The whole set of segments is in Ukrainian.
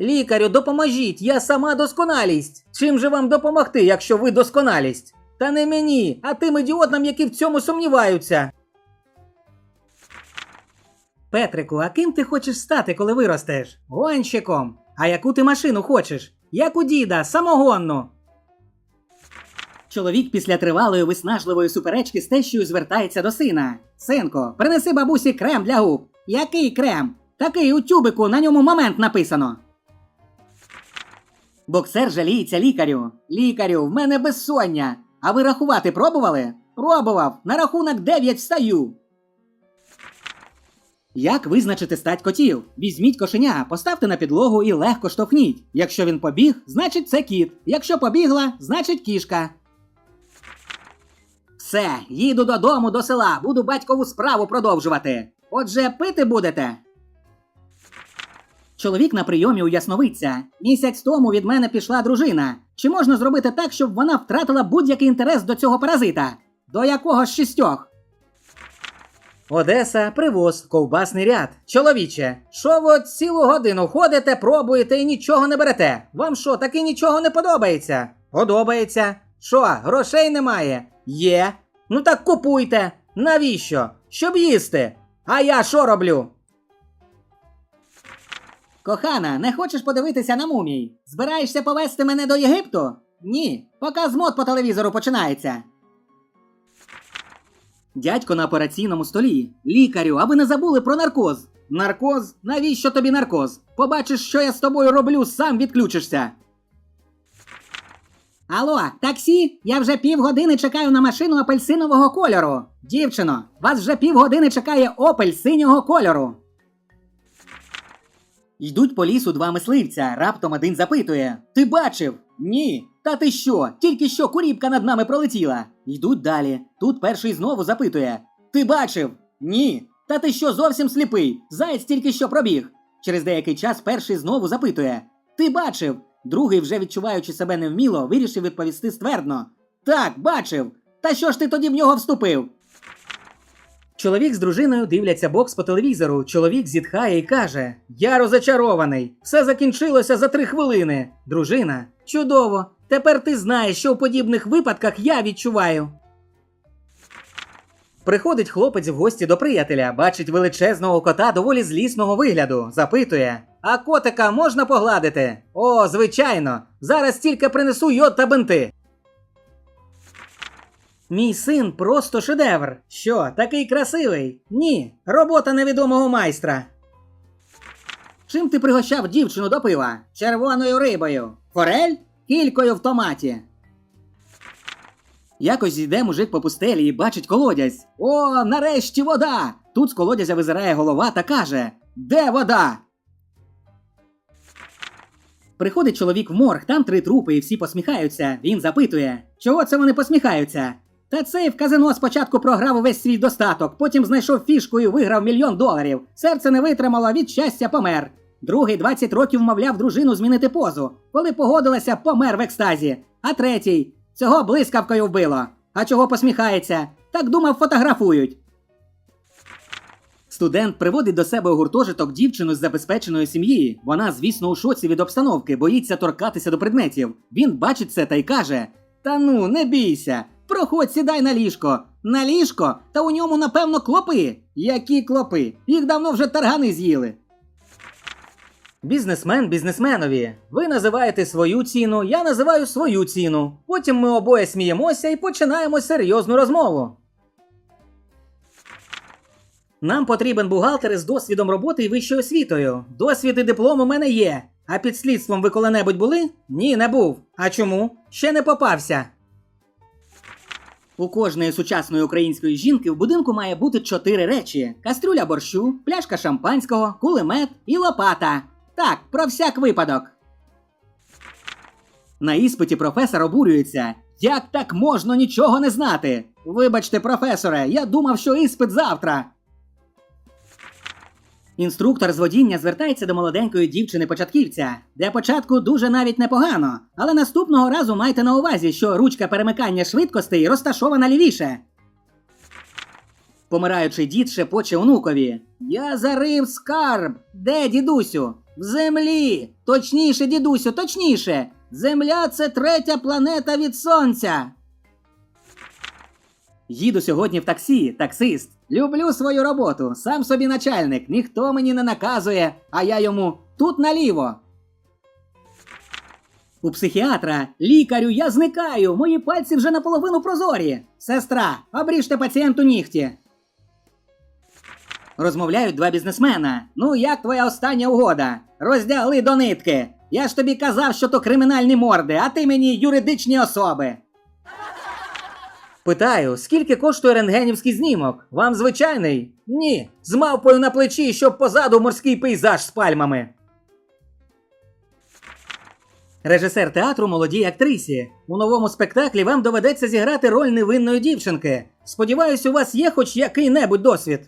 Лікарю, допоможіть, я сама досконалість. Чим же вам допомогти, якщо ви досконалість? Та не мені, а тим ідіотам, які в цьому сумніваються. Петрику, а ким ти хочеш стати, коли виростеш? Гонщиком. А яку ти машину хочеш? Як у діда, самогонну. Чоловік після тривалої виснажливої суперечки з тещою звертається до сина. Синку, принеси бабусі крем для губ. Який крем? Такий у тюбику, на ньому момент написано. Боксер жаліється лікарю. Лікарю, в мене безсоння. А ви рахувати пробували? Пробував. На рахунок 9 встаю. Як визначити стать котів? Візьміть кошеня, поставте на підлогу і легко штовхніть. Якщо він побіг, значить це кіт. Якщо побігла, значить кішка. Все, їду додому до села, буду батькову справу продовжувати. Отже, пити будете. Чоловік на прийомі у Ясновидця. Місяць тому від мене пішла дружина. Чи можна зробити так, щоб вона втратила будь-який інтерес до цього паразита? До якого з шістьох? Одеса, привоз, ковбасний ряд. Чоловіче, що ви цілу годину ходите, пробуєте і нічого не берете? Вам що, таки нічого не подобається? Подобається. Що, грошей немає? Є. Ну так купуйте. Навіщо? Щоб їсти. А я що роблю? Кохана, не хочеш подивитися на мумій? Збираєшся повезти мене до Єгипту? Ні. Показ мод по телевізору починається. Дядько на операційному столі. Лікарю, а ви не забули про наркоз. Наркоз? Навіщо тобі наркоз? Побачиш, що я з тобою роблю, сам відключишся. Алло, таксі? Я вже півгодини чекаю на машину апельсинового кольору. Дівчино, вас вже півгодини чекає опель синього кольору. Йдуть по лісу два мисливця. Раптом один запитує: Ти бачив? Ні. Та ти що? Тільки що куріпка над нами пролетіла. Йдуть далі. Тут перший знову запитує: Ти бачив? Ні. Та ти що зовсім сліпий? Заєць тільки що пробіг. Через деякий час перший знову запитує: Ти бачив? Другий, вже відчуваючи себе невміло, вирішив відповісти ствердно: Так, бачив. Та що ж ти тоді в нього вступив? Чоловік з дружиною дивляться бокс по телевізору. Чоловік зітхає і каже: Я розочарований. Все закінчилося за три хвилини. Дружина, чудово. Тепер ти знаєш, що у подібних випадках я відчуваю. Приходить хлопець в гості до приятеля, бачить величезного кота доволі злісного вигляду. Запитує: А котика можна погладити? О, звичайно. Зараз тільки принесу йод та бинти. Мій син просто шедевр. Що, такий красивий? Ні, робота невідомого майстра. Чим ти пригощав дівчину до пива? Червоною рибою. Форель? Кількою в томаті. Якось йде мужик по пустелі і бачить колодязь. О, нарешті вода! Тут з колодязя визирає голова та каже: Де вода? Приходить чоловік в морг, там три трупи, і всі посміхаються. Він запитує, чого це вони посміхаються? Та цей в казино спочатку програв увесь свій достаток, потім знайшов фішку і виграв мільйон доларів. Серце не витримало, від щастя помер. Другий 20 років вмовляв дружину змінити позу. Коли погодилася, помер в екстазі. А третій цього блискавкою вбило. А чого посміхається? Так думав, фотографують. Студент приводить до себе у гуртожиток дівчину з забезпеченої сім'ї. Вона, звісно, у шоці від обстановки, боїться торкатися до предметів. Він бачить це та й каже: Та ну, не бійся. Проходь, сідай на ліжко. На ліжко, та у ньому, напевно, клопи. Які клопи? Їх давно вже таргани з'їли. Бізнесмен бізнесменові. Ви називаєте свою ціну, я називаю свою ціну. Потім ми обоє сміємося і починаємо серйозну розмову. Нам потрібен бухгалтер із досвідом роботи і вищою освітою. Досвід і диплом у мене є. А під слідством ви коли-небудь були? Ні, не був. А чому? Ще не попався. У кожної сучасної української жінки в будинку має бути чотири речі: кастрюля борщу, пляшка шампанського, кулемет і лопата. Так, про всяк випадок. На іспиті професор обурюється. Як так можна нічого не знати? Вибачте, професоре, я думав, що іспит завтра. Інструктор з водіння звертається до молоденької дівчини-початківця. Для початку дуже навіть непогано, але наступного разу майте на увазі, що ручка перемикання швидкостей розташована лівіше. Помираючий дід шепоче онукові. Я зарив скарб. Де, дідусю? В землі. Точніше, дідусю, точніше. Земля це третя планета від сонця. Їду сьогодні в таксі, таксист. Люблю свою роботу, сам собі начальник, ніхто мені не наказує, а я йому тут наліво. У психіатра, лікарю, я зникаю, мої пальці вже наполовину прозорі. Сестра, обріжте пацієнту нігті. Розмовляють два бізнесмена. Ну, як твоя остання угода? Роздягли до нитки. Я ж тобі казав, що то кримінальні морди, а ти мені юридичні особи. Питаю, скільки коштує рентгенівський знімок? Вам звичайний? Ні. З мавпою на плечі, щоб позаду морський пейзаж з пальмами. Режисер театру молодій актрисі. У новому спектаклі вам доведеться зіграти роль невинної дівчинки. Сподіваюсь, у вас є хоч який-небудь досвід.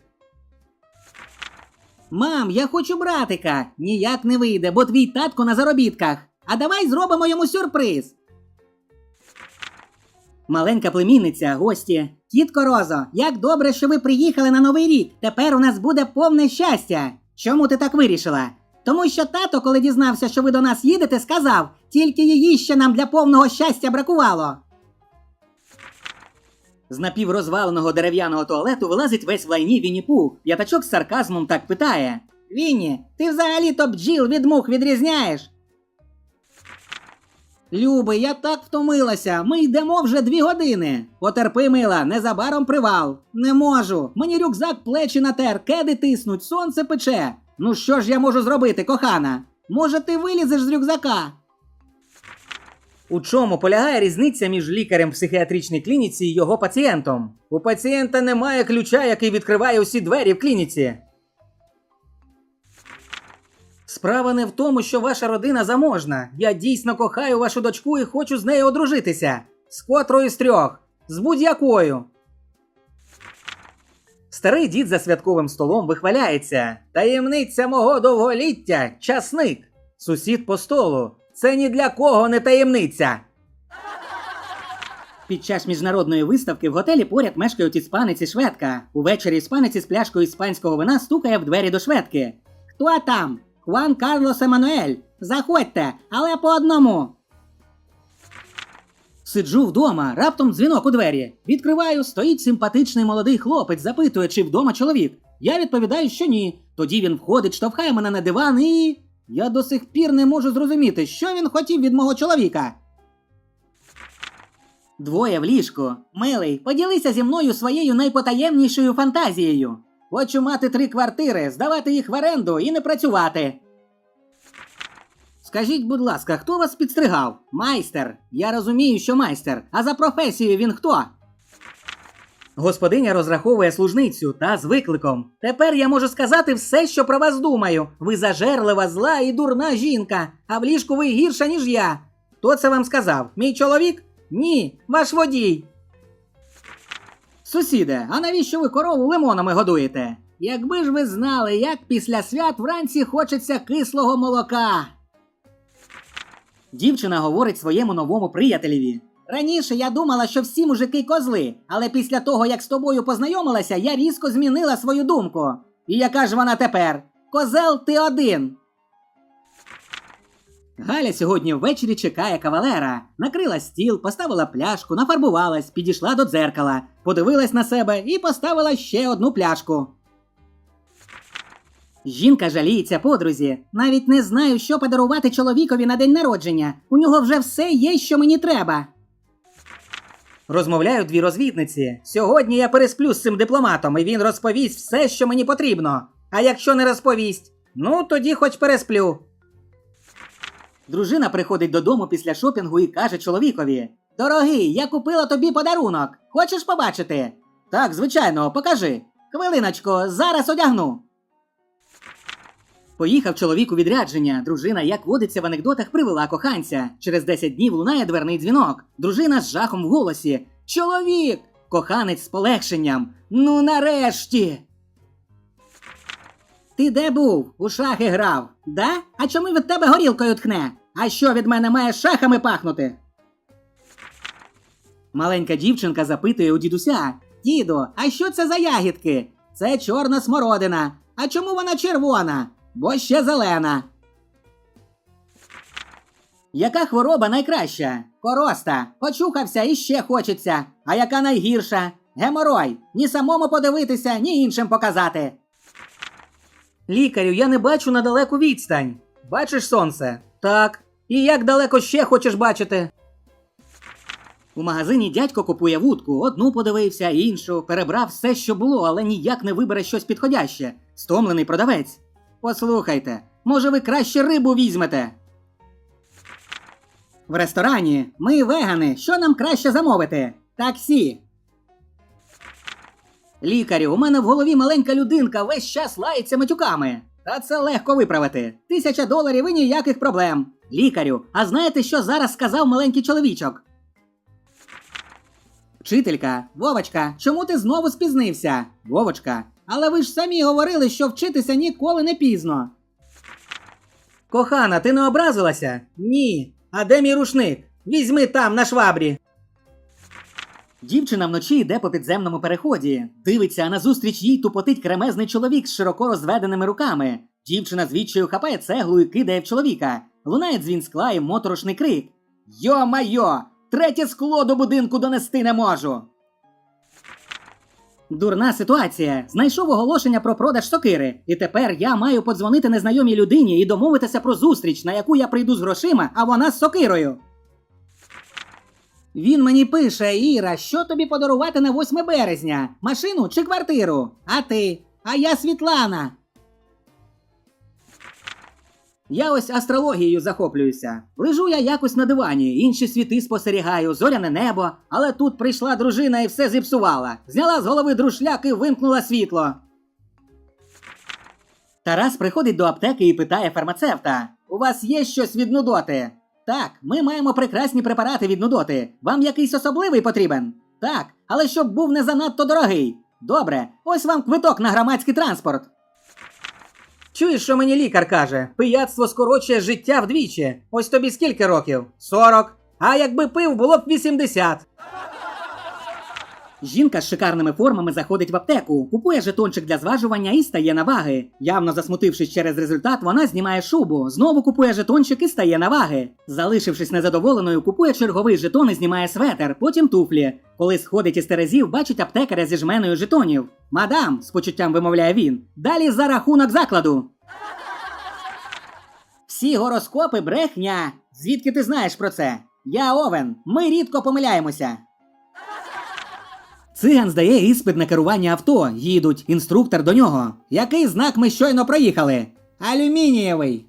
Мам, я хочу братика. Ніяк не вийде, бо твій татко на заробітках. А давай зробимо йому сюрприз. Маленька племінниця, гості. Тітко Розо, як добре, що ви приїхали на новий рік. Тепер у нас буде повне щастя. Чому ти так вирішила? Тому що тато, коли дізнався, що ви до нас їдете, сказав, тільки її ще нам для повного щастя бракувало. З напіврозваленого дерев'яного туалету вилазить весь в лайні Вінні Пух. П'ятачок з сарказмом так питає: Вінні, ти взагалі-то бджіл від мух відрізняєш? Люби, я так втомилася. Ми йдемо вже дві години. Потерпи, мила, незабаром привал. Не можу. Мені рюкзак плечі натер, кеди тиснуть, сонце пече. Ну що ж я можу зробити, кохана? Може, ти вилізеш з рюкзака? У чому полягає різниця між лікарем в психіатричній клініці і його пацієнтом? У пацієнта немає ключа, який відкриває усі двері в клініці. Справа не в тому, що ваша родина заможна. Я дійсно кохаю вашу дочку і хочу з нею одружитися. З котрою з трьох, з будь-якою. Старий дід за святковим столом вихваляється. Таємниця мого довголіття часник. Сусід по столу. Це ні для кого не таємниця. Під час міжнародної виставки в готелі поряд мешкають іспанець і шведка. Увечері іспанець із пляшкою іспанського вина стукає в двері до шведки. Хто там? Хуан Карлос Еммануель. Заходьте, але по одному. Сиджу вдома, раптом дзвінок у двері. Відкриваю, стоїть симпатичний молодий хлопець, запитує, чи вдома чоловік. Я відповідаю, що ні. Тоді він входить, штовхає мене на диван і. Я до сих пір не можу зрозуміти, що він хотів від мого чоловіка. Двоє в ліжку. Милий, поділися зі мною своєю найпотаємнішою фантазією. Хочу мати три квартири, здавати їх в оренду і не працювати. Скажіть, будь ласка, хто вас підстригав? Майстер. Я розумію, що майстер. А за професією він хто? Господиня розраховує служницю та з викликом. Тепер я можу сказати все, що про вас думаю. Ви зажерлива, зла і дурна жінка, а в ліжку ви гірша, ніж я. Хто це вам сказав? Мій чоловік? Ні, ваш водій. Сусіде, а навіщо ви корову лимонами годуєте? Якби ж ви знали, як після свят вранці хочеться кислого молока. Дівчина говорить своєму новому приятелеві. Раніше я думала, що всі мужики козли, але після того, як з тобою познайомилася, я різко змінила свою думку. І яка ж вона тепер? Козел ти один. Галя сьогодні ввечері чекає кавалера. Накрила стіл, поставила пляшку, нафарбувалась, підійшла до дзеркала, подивилась на себе і поставила ще одну пляшку. Жінка жаліється подрузі. Навіть не знаю, що подарувати чоловікові на день народження. У нього вже все є, що мені треба. Розмовляють дві розвідниці. Сьогодні я пересплю з цим дипломатом, і він розповість все, що мені потрібно. А якщо не розповість, ну тоді хоч пересплю. Дружина приходить додому після шопінгу і каже чоловікові: Дорогий, я купила тобі подарунок. Хочеш побачити? Так, звичайно, покажи. Хвилиночку, зараз одягну. Поїхав чоловік у відрядження. Дружина, як водиться в анекдотах, привела коханця. Через 10 днів лунає дверний дзвінок. Дружина з жахом в голосі. Чоловік! Коханець з полегшенням. Ну нарешті. Ти де був? У шахи грав. Да? А чому від тебе горілкою тхне? А що від мене має шахами пахнути? Маленька дівчинка запитує у дідуся: Діду, а що це за ягідки? Це чорна смородина. А чому вона червона? Бо ще зелена. Яка хвороба найкраща? Короста. Почухався і ще хочеться. А яка найгірша? Геморой. Ні самому подивитися, ні іншим показати. Лікарю, я не бачу на далеку відстань. Бачиш сонце? Так. І як далеко ще хочеш бачити? У магазині дядько купує вудку, одну подивився, іншу, перебрав все, що було, але ніяк не вибере щось підходяще. Стомлений продавець. Послухайте, може ви краще рибу візьмете? В ресторані ми вегани. Що нам краще замовити? Таксі. Лікарю, у мене в голові маленька людинка весь час лається матюками. Та це легко виправити. Тисяча доларів і ніяких проблем. Лікарю, а знаєте, що зараз сказав маленький чоловічок? Вчителька, Вовочка, чому ти знову спізнився? Вовочка, але ви ж самі говорили, що вчитися ніколи не пізно. Кохана, ти не образилася? Ні. А де мій рушник? Візьми там на швабрі. Дівчина вночі йде по підземному переході. Дивиться, а назустріч їй тупотить кремезний чоловік з широко розведеними руками. Дівчина з відчаю хапає цеглу і кидає в чоловіка. Лунає дзвін скла і моторошний крик. Йо-майо! Третє скло до будинку донести не можу. Дурна ситуація. Знайшов оголошення про продаж сокири, і тепер я маю подзвонити незнайомій людині і домовитися про зустріч, на яку я прийду з грошима, а вона з сокирою. Він мені пише: Іра, що тобі подарувати на 8 березня? Машину чи квартиру? А ти? А я Світлана. Я ось астрологією захоплююся. Лежу я якось на дивані, інші світи спостерігаю, зоряне небо, але тут прийшла дружина і все зіпсувала. Зняла з голови друшляк і вимкнула світло. Тарас приходить до аптеки і питає фармацевта: У вас є щось від нудоти? Так, ми маємо прекрасні препарати від нудоти. Вам якийсь особливий потрібен? Так, але щоб був не занадто дорогий. Добре, ось вам квиток на громадський транспорт. Чуєш, що мені лікар каже? Пияцтво скорочує життя вдвічі. Ось тобі скільки років? 40. А якби пив, було б 80. Жінка з шикарними формами заходить в аптеку, купує жетончик для зважування і стає на ваги. Явно засмутившись через результат, вона знімає шубу, знову купує жетончик і стає на ваги. Залишившись незадоволеною, купує черговий жетон і знімає светер, потім туфлі. Коли сходить із терезів, бачить аптекаря зі жменою жетонів. Мадам, з почуттям вимовляє він. Далі за рахунок закладу. Всі гороскопи брехня. Звідки ти знаєш про це? Я Овен. Ми рідко помиляємося. Циган здає іспит на керування авто. Їдуть. Інструктор до нього. Який знак ми щойно проїхали? Алюмінієвий.